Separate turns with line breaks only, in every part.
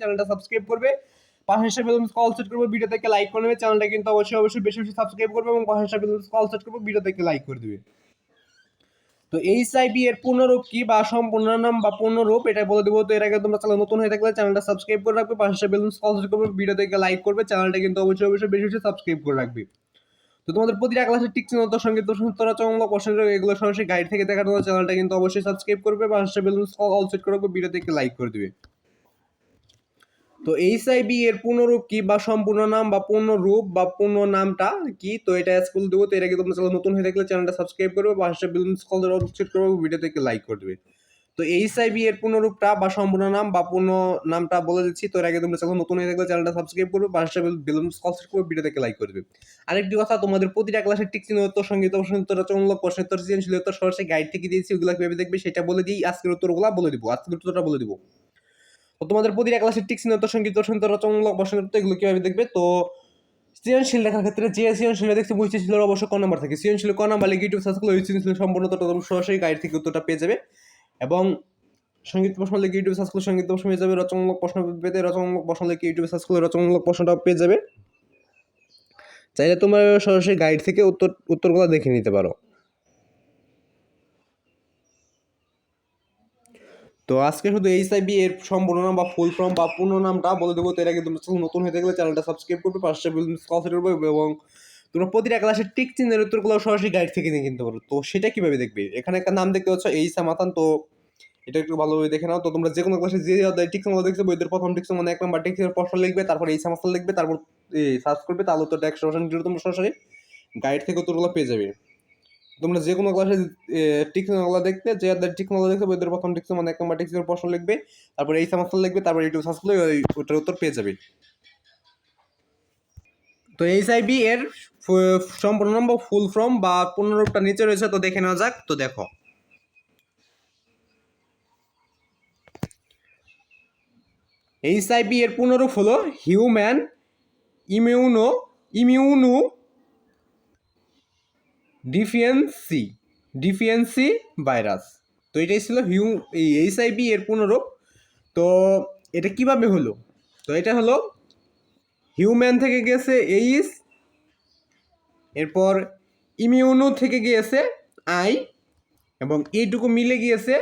চ্যানেলটা সাবস্ক্রাইব করবে। পাশে বেলুন কল সেট করবে ভিডিও থেকে লাইক করে নেবে। চ্যানেলটা কিন্তু অবশ্যই অবশ্যই বেশি বেশি সাবস্ক্রাইব করবে এবং পাশে বেলুন কল সেট করবে ভিডিও থেকে লাইক করে দেবে। তো এইচ আইবি এর পূর্ণরূপ কি বা সম্পূর্ণ নাম বা পূর্ণরূপ, এটা বলে দেবো। তো এর আগে তোমরা চ্যানেল নতুন হয়ে থাকলে চ্যানেলটা সাবস্ক্রাইব করে রাখবে, পাশে কল করবে ভিডিও থেকে লাইক করবে, চ্যানেলটা কিন্তু অবশ্যই অবশ্যই বেশি বেশি সাবস্ক্রাইব করে রাখবে। তো তোমাদের প্রতিটা ক্লাসের টিক চিহ্ন সংগীত সুন্দর চমক প্রশ্ন এগুলো সরাসরি গাইড থেকে দেখার জন্য চ্যানেলটা কিন্তু অবশ্যই সাবস্ক্রাইব করবে, পাশে বেলুন অল সেট করে রাখবে ভিডিও থেকে লাইক করে দিবে। তো এইচ আইবি এর পূর্ণরূপ কি বা সম্পূর্ণ নাম বা পূর্ণ রূপ বা পূর্ণ নামটা কি? তো এটা স্কুল দেবো, তো আগে তোমরা নতুন হয়ে থাকলে চ্যানেলটা সাবস্ক্রাইব করবে বা পাশে বেলুন কল সেট করবে ভিডিও থেকে লাইক করে দেবে। তো এইচ আইবি এর পূর্ণরূপটা বা সম্পূর্ণ নাম বা পূর্ণ নামটা বলে দিচ্ছি, তো এর আগে তোমরা চ্যানেল নতুন হয়ে থাকলে চ্যানেলটা সাবস্ক্রাইব করবে, পাশে বেলুন কল সেট করবে ভিডিও থেকে লাইক করে দেবে। আরেকটি কথা, তোমাদের প্রতিটা ক্লাসের টিক চিহ্ন, উত্তর সংগীত প্রশ্নোত্তর রচনামূলক প্রশ্নোত্তর সৃজনশীল, উত্তর সরাসরি গাইড থেকে দিয়েছি, ওগুলো কীভাবে দেখবে, সেটা বলে দিই আজকের উত্তরগুলো বলে দিব, আজকের উত্তরটা বলে দিব। তো তোমাদের প্রতিটা ক্লাসের টিক চিহ্ন সংগীত প্রশ্নোত্তর রচনামূলক প্রশ্নোত্তর এগুলো কীভাবে দেখবে? তো সৃজনশীল লেখার ক্ষেত্রে যে সৃজনশীল দেখছি ছিল অবশ্য ক নাম্বার থাকে। সৃজনশীল ক নাম্বার লিখে ইউটিউব সার্চ করলে ওই সৃজনশীল সম্পূর্ণ তোমরা সরাসরি গাইড থেকে উত্তরটা পেয়ে যাবে। এবং সংগীত প্রশ্ন লিখে ইউটিউব সার্চ করলে সংগীত প্রশ্ন পেয়ে যাবে, রচনামূলক প্রশ্ন পেতে রচনামূলক প্রশ্ন লিখে ইউটিউবে সার্চ করলে রচনামূলক প্রশ্নটা পেয়ে যাবে। চাইলে তোমরা সরাসরি গাইড থেকে উত্তর, উত্তরগুলো দেখে নিতে পারো। তো আজকে শুধু এইচ আইবি এর সম্পূর্ণ নাম বা ফুল ফর্ম বা পূর্ণ নামটা বলে দেবো। তো এর আগে নতুন হয়ে থাকলে চ্যানেলটা সাবস্ক্রাইব করবে, পাশে কল করবে এবং তোমরা প্রতিটা ক্লাসের টিক চিহ্নের উত্তরগুলো সরাসরি গাইড থেকে নিয়ে কিনতে পারো। তো সেটা কীভাবে দেখবে? এখানে একটা নাম দেখতে পাচ্ছ এই সামাতান তো এটা একটু ভালোভাবে দেখে নাও। তো তোমরা যে কোনো ক্লাসে যে অধ্যায় টিক চিহ্ন দেখছ বইদের প্রথম টিক মানে এক নাম্বার টিক চিহ্নের প্রশ্ন লিখবে, তারপর এই সামাতান লিখবে, তারপর সার্চ করবে, তাহলে তো পার্সেন্ট তোমরা সরাসরি গাইড থেকে উত্তরগুলো পেয়ে যাবে। তোমরা যে কোনো ক্লাসে টিকনগুলো দেখতে, যে টিকনগুলো দেখতে বইদের প্রথম টিকন মানে এক নম্বর প্রশ্ন লিখবে, তারপর এই সামাস্টার লিখবে, তারপর ইউটিউব সার্চ করলে ওটার উত্তর পেয়ে যাবে। তো এইচ আইবি এর সম্পূর্ণ নাম বা ফুল ফর্ম বা পূর্ণরূপটা নিচে রয়েছে, তো দেখে নেওয়া যাক, তো দেখো। এইচ আইবি এর পূর্ণরূপ হলো human immuno immuno deficiency deficiency virus. তো এটাই ছিল হিউ, এই এইচ আইবি এর পুনরূপ। তো এটা কীভাবে হলো? তো এটা হলো, হিউম্যান থেকে গেছে এইচ, এরপর ইমিউনো থেকে গিয়েছে আই, এবং এইটুকু মিলে গিয়েছে,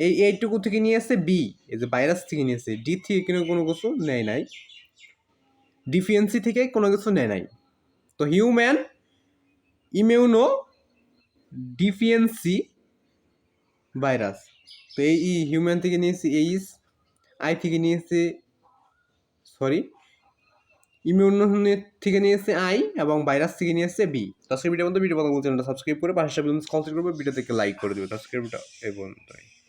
এই এইটুকু থেকে নিয়ে বি। এই যে ভাইরাস থেকে নিয়ে নিয়েছে ডি থেকে কিন্তু কোনো কিছু নেয় নাই। ডিফিয়েন্সি থেকে কোনো কিছু নেয় নাই। তো হিউম্যান ইমিউনো ডিফিয়েন্সি ভাইরাস। তো এই ই হিউম্যান থেকে নিয়েছি এইস আই থেকে নিয়েছে সরি ইমিউনো থেকে নিয়েছে আই এবং ভাইরাস থেকে নিয়েছে বি তো আজকে ভিডিওর মধ্যে ভিডিও বলতে চ্যানেলটা সাবস্ক্রাইব করে পাশে কনসেপ্ট করবে ভিডিও থেকে লাইক করে দেবে সাবস্ক্রাইবটা এবং ভিডিও